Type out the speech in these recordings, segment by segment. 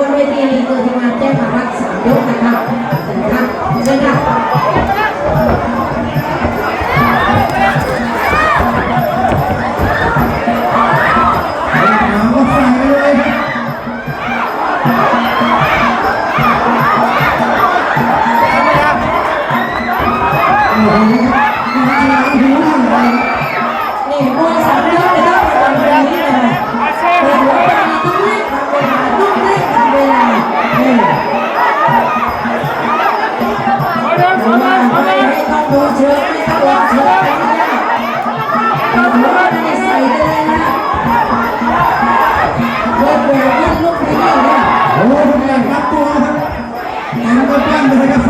บนเวทีมีเกิดทีมงานแจ้งมาว่าสามยกนะครับนะคะเชิญค่ะ Obrigado.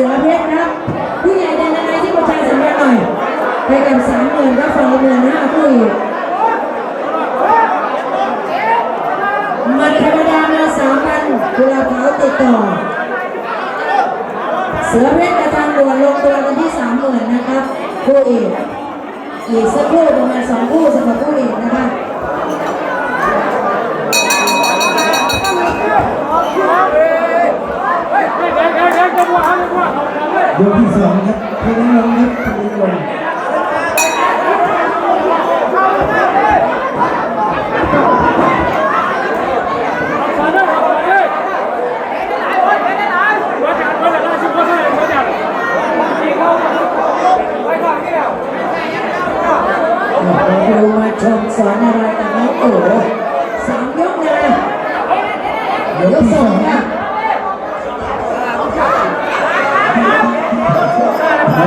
สือเพชรครับผู้ใหญ่ในนายที่ประชาสัมพันธ์หน่อย ไปกับสามหมื่นก็ฟังเงินห้าคู่อีกมันธรรมดามาสามพันกุลาขาวติดต่อ เสือเพชรกระทางด่วนลงตัวกันที่สามหมื่นนะครับผู้เอกอีกสักคู่ประมาณสองคู่สำหรับผู้เอกนะคะ ยกที่สองครับให้น้องๆครับทำเอง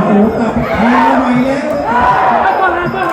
หมูกับแพ้ใหม่แล้ว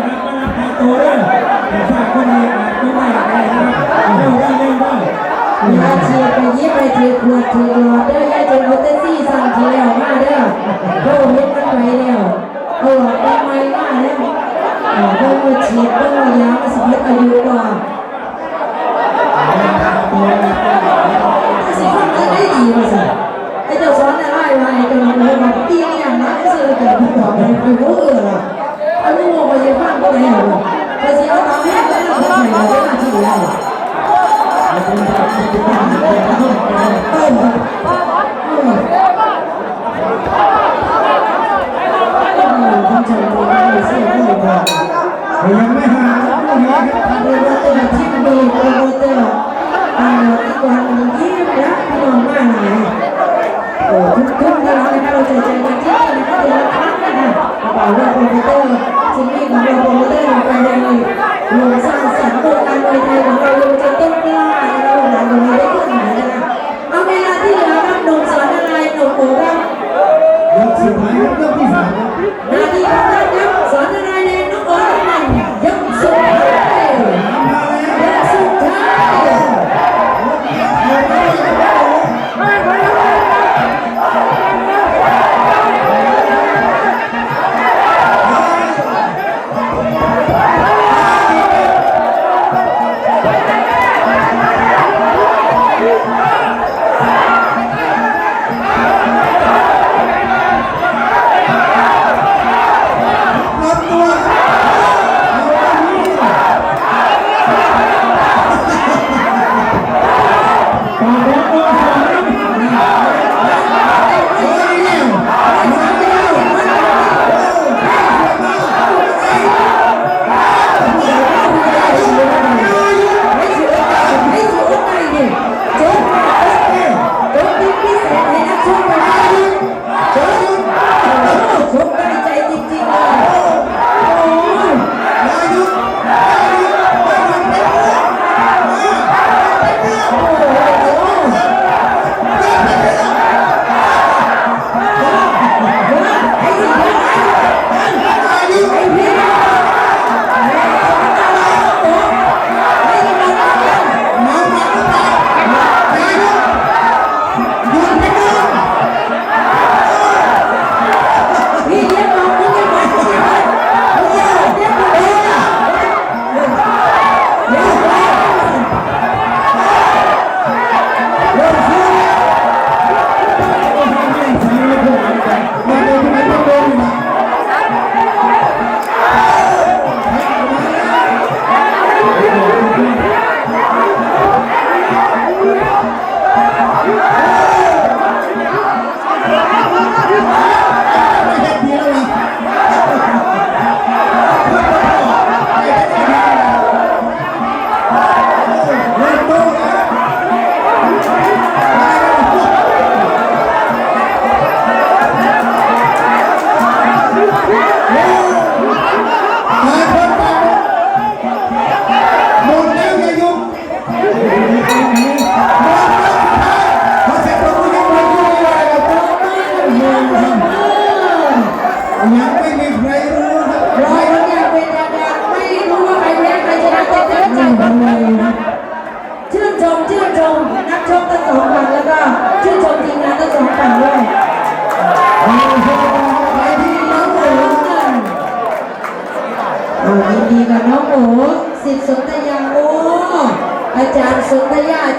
ตเวด้อยแต่ฝากคนนี้อาจไม่ได้อะไรนะครับเอาเร็วได้เร็วได้มาเชียร์ไปยิบไปถือขวดถือหลอดเด้อยายจนเอาเตซี่สั่งทีแล้วมาเด้อโอ้เฮ็ดมันไปแล้วเอาหลอดได้ไหมมาแล้วเอาเบิ่งม่าฉีดเบิ่งม่ายามาสิเฮ็ดอายุกว่า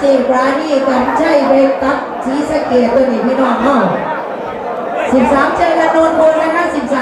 จีปราณีกันใช่เบกตักสีสเกตตัวนี้พี่น้องเฮาสิบสามเจริญนนท์บน